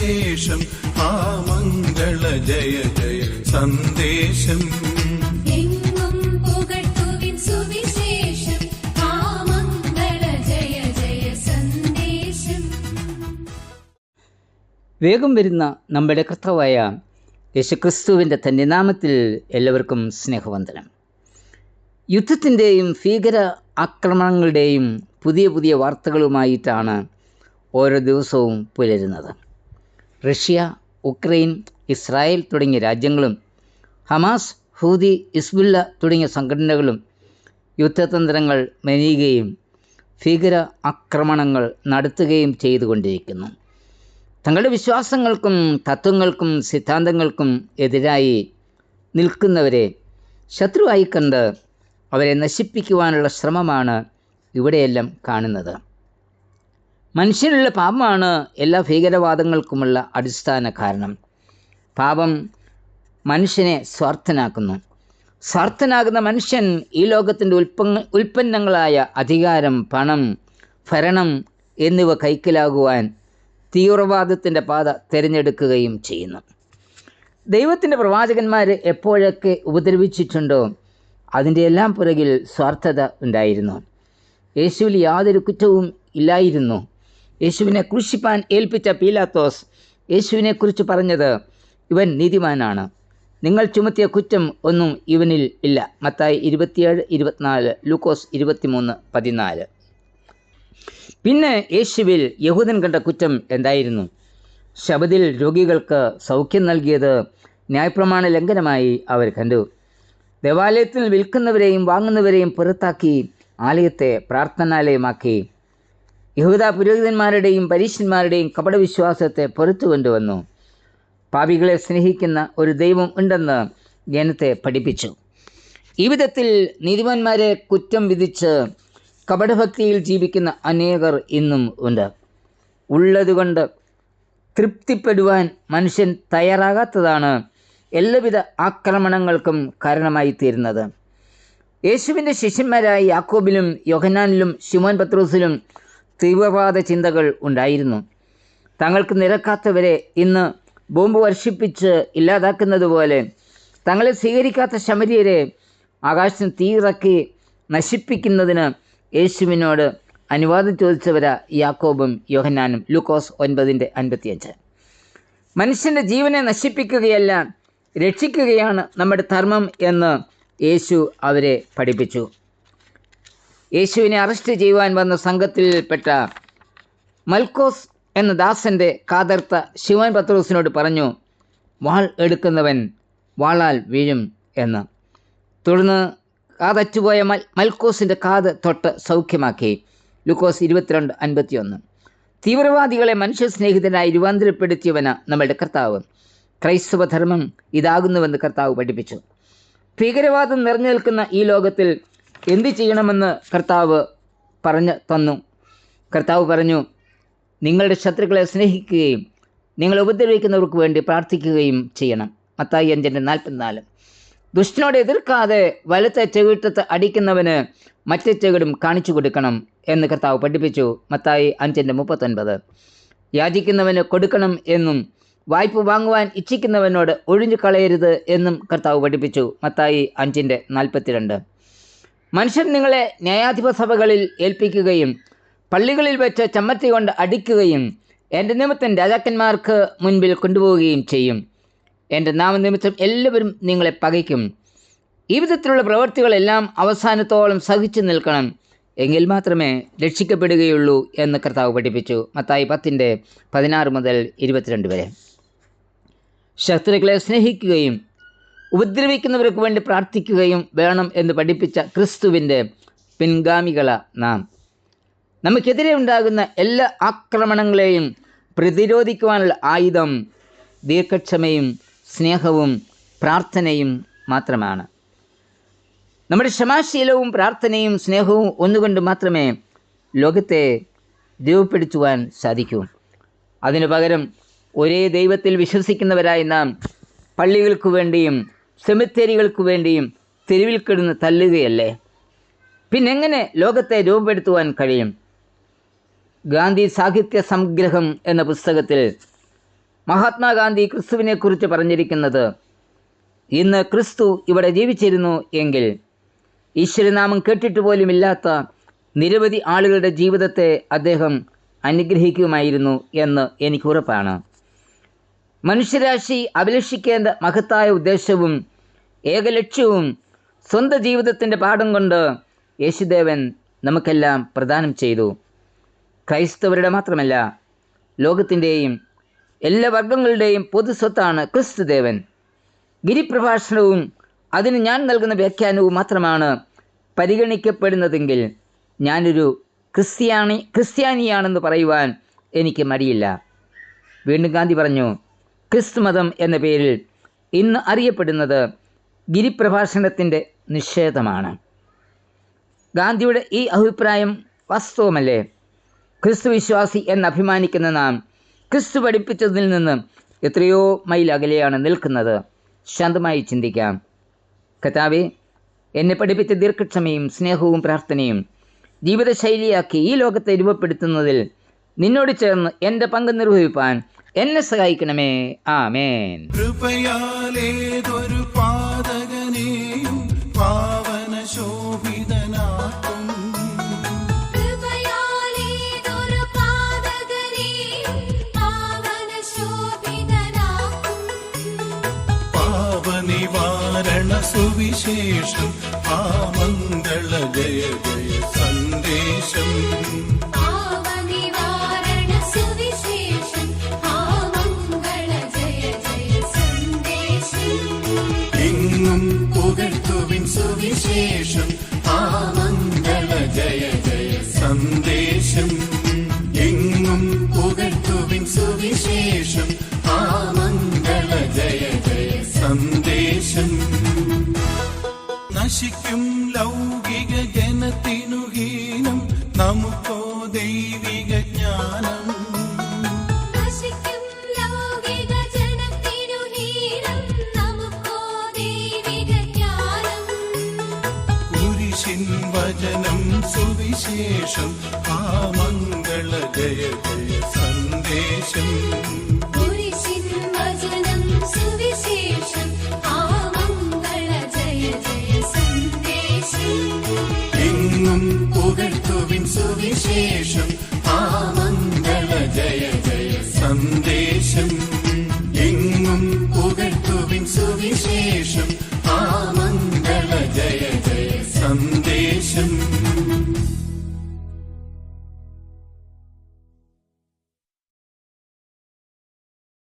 സുവിശേഷം ആ മംഗള ജയ ജയ സന്ദേശം. എങ്ങും പുകഴ്ത്തുവിൻ സുവിശേഷം. ആ ജയ ജയ സന്ദേശം. വേഗം വരുന്ന നമ്മുടെ കർത്താവായ യേശുക്രിസ്തുവിന്റെ തന്നെ നാമത്തിൽ എല്ലാവർക്കും സ്നേഹവന്ദനം. യുദ്ധത്തിന്റെയും ഭീകര ആക്രമണങ്ങളുടെയും പുതിയ പുതിയ വാർത്തകളുമായിട്ടാണ് ഓരോ ദിവസവും പുലരുന്നത്. റഷ്യ ഉക്രൈൻ ഇസ്രായേൽ തുടങ്ങിയ രാജ്യങ്ങളും ഹമാസ് ഹൂതി ഇസ്ബുല്ല തുടങ്ങിയ സംഘടനകളും യുദ്ധതന്ത്രങ്ങൾ മെനയുകയും ഭീകര ആക്രമണങ്ങൾ നടത്തുകയും ചെയ്തുകൊണ്ടിരിക്കുന്നു. തങ്ങളുടെ വിശ്വാസങ്ങൾക്കും തത്വങ്ങൾക്കും സിദ്ധാന്തങ്ങൾക്കും എതിരായി നിൽക്കുന്നവരെ ശത്രുവായി കണ്ട് അവരെ നശിപ്പിക്കുവാനുള്ള ശ്രമമാണ് ഇവിടെയെല്ലാം കാണുന്നത്. മനുഷ്യനുള്ള പാപമാണ് എല്ലാ ഭീകരവാദങ്ങൾക്കുമുള്ള അടിസ്ഥാന കാരണം. പാപം മനുഷ്യനെ സ്വാർത്ഥനാക്കുന്നു. സ്വാർത്ഥനാകുന്ന മനുഷ്യൻ ഈ ലോകത്തിന്റെ ഉൽപ്പന്ന ഉൽപ്പന്നങ്ങളായ അധികാരം പണം ഭരണം എന്നിവ കൈക്കലാകുവാൻ തീവ്രവാദത്തിന്റെ പാത തിരഞ്ഞെടുക്കുകയും ചെയ്യുന്നു. ദൈവത്തിന്റെ പ്രവാചകന്മാർ എപ്പോഴൊക്കെ ഉപദ്രവിച്ചിട്ടുണ്ടോ അതിന്റെ എല്ലാം പുറകിൽ സ്വാർത്ഥത ഉണ്ടായിരുന്നു. യേശുവിൽ യാതൊരു കുറ്റവും ഇല്ലായിരുന്നു. യേശുവിനെ ക്രൂശിപ്പാൻ ഏൽപ്പിച്ച പീലാത്തോസ് യേശുവിനെക്കുറിച്ച് പറഞ്ഞത് ഇവൻ നീതിമാനാണ്. നിങ്ങൾ ചുമത്തിയ കുറ്റം ഒന്നും ഇവനിൽ ഇല്ല. മത്തായി ഇരുപത്തിയേഴ് ഇരുപത്തിനാല് ലൂക്കോസ് ഇരുപത്തിമൂന്ന് പതിനാല്. പിന്നെ യേശുവിൽ യഹൂദൻ കണ്ട കുറ്റം എന്തായിരുന്നു? ശബദിൽ രോഗികൾക്ക് സൗഖ്യം നൽകിയത് ന്യായപ്രമാണ ലംഘനമായി അവർ കണ്ടു. ദേവാലയത്തിൽ വിൽക്കുന്നവരെയും വാങ്ങുന്നവരെയും പുറത്താക്കി ആലയത്തെ പ്രാർത്ഥനാലയമാക്കി. യഹൂദ പുരോഹിതന്മാരുടെയും പരീക്ഷന്മാരുടെയും കപടവിശ്വാസത്തെ പുറത്തു കൊണ്ടുവന്നു. പാപികളെ സ്നേഹിക്കുന്ന ഒരു ദൈവം ഉണ്ടെന്ന് ജനത്തെ പഠിപ്പിച്ചു. ഈ വിധത്തിൽ നീതിമാന്മാരെ കുറ്റം വിധിച്ച് കപടഭക്തിയിൽ ജീവിക്കുന്ന അനേകർ ഇന്നും ഉണ്ട്. ഉള്ളതുകൊണ്ട് തൃപ്തിപ്പെടുവാൻ മനുഷ്യൻ തയ്യാറാകാത്തതാണ് എല്ലാവിധ ആക്രമണങ്ങൾക്കും കാരണമായി തീരുന്നത് യേശുവിന്റെ ശിഷ്യന്മാരായ യാക്കോബിലും യോഹനാനിലും ശിമോൻ പത്രോസിലും തീവ്രവാദ ചിന്തകൾ ഉണ്ടായിരുന്നു. തങ്ങൾക്ക് നിരക്കാത്തവരെ ഇന്ന് ബോംബ് വർഷിപ്പിച്ച് ഇല്ലാതാക്കുന്നത് പോലെ തങ്ങളെ സ്വീകരിക്കാത്ത ശമരിയരെ ആകാശം തീയിറക്കി നശിപ്പിക്കുന്നതിന് യേശുവിനോട് അനുവാദം ചോദിച്ചവരാ യാക്കോബും യോഹന്നാനും. ലൂക്കോസ് ഒൻപതിന്റെ അൻപത്തിയഞ്ച്. മനുഷ്യന്റെ ജീവനെ നശിപ്പിക്കുകയല്ല രക്ഷിക്കുകയാണ് നമ്മുടെ ധർമ്മം എന്ന് യേശു അവരെ പഠിപ്പിച്ചു. യേശുവിനെ അറസ്റ്റ് ചെയ്യുവാൻ വന്ന സംഘത്തിൽപ്പെട്ട മൽക്കോസ് എന്ന ദാസന്റെ കാതർത്ത ശിവൻ പത്രോസിനോട് പറഞ്ഞു വാൾ എടുക്കുന്നവൻ വാളാൽ വീഴും എന്ന്. തുടർന്ന് കാതറ്റുപോയ മൽ മൽക്കോസിന്റെ കാത് തൊട്ട് സൗഖ്യമാക്കി. ലുക്കോസ് ഇരുപത്തിരണ്ട് അൻപത്തിയൊന്ന്. തീവ്രവാദികളെ മനുഷ്യ സ്നേഹിതനായി രൂപാന്തരപ്പെടുത്തിയവന് നമ്മളുടെ കർത്താവ്. ക്രൈസ്തവ ധർമ്മം ഇതാകുന്നുവെന്ന് കർത്താവ് പഠിപ്പിച്ചു. ഭീകരവാദം നിറഞ്ഞു നിൽക്കുന്ന ഈ ലോകത്തിൽ എന്ത് ചെയ്യണമെന്ന് കർത്താവ് പറഞ്ഞു തന്നു. കർത്താവ് പറഞ്ഞു നിങ്ങളുടെ ശത്രുക്കളെ സ്നേഹിക്കുകയും നിങ്ങൾ ഉപദ്രവിക്കുന്നവർക്ക് വേണ്ടി പ്രാർത്ഥിക്കുകയും ചെയ്യണം. മത്തായി അഞ്ചിന്റെ നാൽപ്പത്തിനാല്. ദുഷ്ടനോട് എതിർക്കാതെ വലത്തെ ചെവിട്ടത്ത് അടിക്കുന്നവന് മറ്റേ ചെവിടും കാണിച്ചു കൊടുക്കണം എന്ന് കർത്താവ് പഠിപ്പിച്ചു. മത്തായി അഞ്ചിന്റെ മുപ്പത്തൊൻപത്. യാചിക്കുന്നവന് കൊടുക്കണം എന്നും വായ്പ വാങ്ങുവാൻ ഇച്ഛിക്കുന്നവനോട് ഒഴിഞ്ഞു കളയരുത് എന്നും കർത്താവ് പഠിപ്പിച്ചു. മത്തായി അഞ്ചിന്റെ നാൽപ്പത്തിരണ്ട്. മനുഷ്യൻ നിങ്ങളെ ന്യായാധിപ സഭകളിൽ ഏൽപ്പിക്കുകയും പള്ളികളിൽ വെച്ച് ചമ്മത്തി കൊണ്ട് അടിക്കുകയും എന്റെ നിമിത്തം രാജാക്കന്മാർക്ക് മുൻപിൽ കൊണ്ടുപോവുകയും ചെയ്യും. എന്റെ നാമനിമിത്തം എല്ലാവരും നിങ്ങളെ പകയ്ക്കും. ഈ വിധത്തിലുള്ള പ്രവൃത്തികളെല്ലാം അവസാനത്തോളം സഹിച്ചു നിൽക്കണം. എങ്കിൽ മാത്രമേ രക്ഷിക്കപ്പെടുകയുള്ളൂ എന്ന് കർത്താവ് പഠിപ്പിച്ചു. മത്തായി പത്തിന്റെ പതിനാറ് മുതൽ ഇരുപത്തിരണ്ട് വരെ. ശത്രുക്കളെ സ്നേഹിക്കുകയും ഉപദ്രവിക്കുന്നവർക്ക് വേണ്ടി പ്രാർത്ഥിക്കുകയും വേണം എന്ന് പഠിപ്പിച്ച ക്രിസ്തുവിന്റെ പിൻഗാമികള നാം. നമുക്കെതിരെ ഉണ്ടാകുന്ന എല്ലാ ആക്രമണങ്ങളെയും പ്രതിരോധിക്കുവാനുള്ള ആയുധം ദീർഘക്ഷമയും സ്നേഹവും പ്രാർത്ഥനയും മാത്രമാണ്. നമ്മുടെ ക്ഷമാശീലവും പ്രാർത്ഥനയും സ്നേഹവും ഒന്നുകൊണ്ട് മാത്രമേ ലോകത്തെ രൂപപ്പെടുത്തുവാൻ സാധിക്കൂ. അതിനു പകരം ഒരേ ദൈവത്തിൽ വിശ്വസിക്കുന്നവരായി നാം പള്ളികൾക്ക് വേണ്ടിയും സെമിത്തേരികൾക്ക് വേണ്ടിയും തെരുവിൽ കിടന്ന് തല്ലുകയല്ലേ? പിന്നെങ്ങനെ ലോകത്തെ രൂപപ്പെടുത്തുവാൻ കഴിയും? ഗാന്ധി സാഹിത്യ സംഗ്രഹം എന്ന പുസ്തകത്തിൽ മഹാത്മാഗാന്ധി ക്രിസ്തുവിനെക്കുറിച്ച് പറഞ്ഞിരിക്കുന്നത് ഇന്ന് ക്രിസ്തു ഇവിടെ ജീവിച്ചിരുന്നു എങ്കിൽ ഈശ്വരനാമം കേട്ടിട്ട് പോലുമില്ലാത്ത നിരവധി ആളുകളുടെ ജീവിതത്തെ അദ്ദേഹം അനുഗ്രഹിക്കുമായിരുന്നു എന്ന് എനിക്ക് ഉറപ്പാണ്. മനുഷ്യരാശി അഭിലഷിക്കേണ്ട മഹത്തായ ഉദ്ദേശവും ഏകലക്ഷ്യവും സ്വന്തം ജീവിതത്തിന്റെ പാഠം കൊണ്ട് യേശുദേവൻ നമുക്കെല്ലാം പ്രദാനം ചെയ്തു. ക്രൈസ്തവരുടെ മാത്രമല്ല ലോകത്തിന്റെയും എല്ലാ വർഗങ്ങളുടെയും പൊതുസ്വത്താണ് ക്രിസ്തുദേവൻ. ഗിരിപ്രഭാഷണവും അതിന് ഞാൻ നൽകുന്ന വ്യാഖ്യാനവും മാത്രമാണ് പരിഗണിക്കപ്പെടുന്നതെങ്കിൽ ഞാനൊരു ക്രിസ്ത്യാനി ക്രിസ്ത്യാനിയാണെന്ന് പറയുവാൻ എനിക്ക് മടിയില്ല. വീണ്ടും ഗാന്ധി പറഞ്ഞു ക്രിസ്തുമതം എന്ന പേരിൽ ഇന്ന് അറിയപ്പെടുന്നത് ഗിരിപ്രഭാഷണത്തിന്റെ നിഷേധമാണ്. ഗാന്ധിയുടെ ഈ അഭിപ്രായം വാസ്തവമല്ലേ? ക്രിസ്തു വിശ്വാസി എന്ന് അഭിമാനിക്കുന്ന നാം ക്രിസ്തു പഠിപ്പിച്ചതിൽ നിന്ന് എത്രയോ മൈൽ അകലെയാണ് നിൽക്കുന്നത്. ശാന്തമായി ചിന്തിക്കാം. കഥാവെ എന്നെ പഠിപ്പിച്ച ദീർഘക്ഷമയും സ്നേഹവും പ്രാർത്ഥനയും ജീവിതശൈലിയാക്കി ഈ ലോകത്തെ രൂപപ്പെടുത്തുന്നതിൽ നിന്നോട് ചേർന്ന് എന്റെ പങ്ക് നിർവഹിപ്പാൻ എന്നെ സഹായിക്കണമേ. ആമേൻ. കൃപയാലേതൊരു പാതകനെയും പാവന ശോഭിതനാക്കും സുവിശേഷം ആ മംഗള ജയ ജയ സന്ദേശം. സുവിശേഷം ആമംഗള മംഗള ജയ ജയ സന്ദേശം. എങ്ങും പുകഴ്ത്തുവിൻ സുവിശേഷം സുവിശേഷം ആ മംഗള ജയ ജയ സന്ദേശം. കുരിശിൻ വചനം സുവിശേഷം ആ മംഗള ജയ ജയ സന്ദേശം. എങ്ങും പുകഴ്ത്തുവിൻ സുവിശേഷം ആ മംഗള ജയ ജയ സന്ദേശം. എങ്ങും പുകഴ്ത്തുവിൻ സുവിശേഷം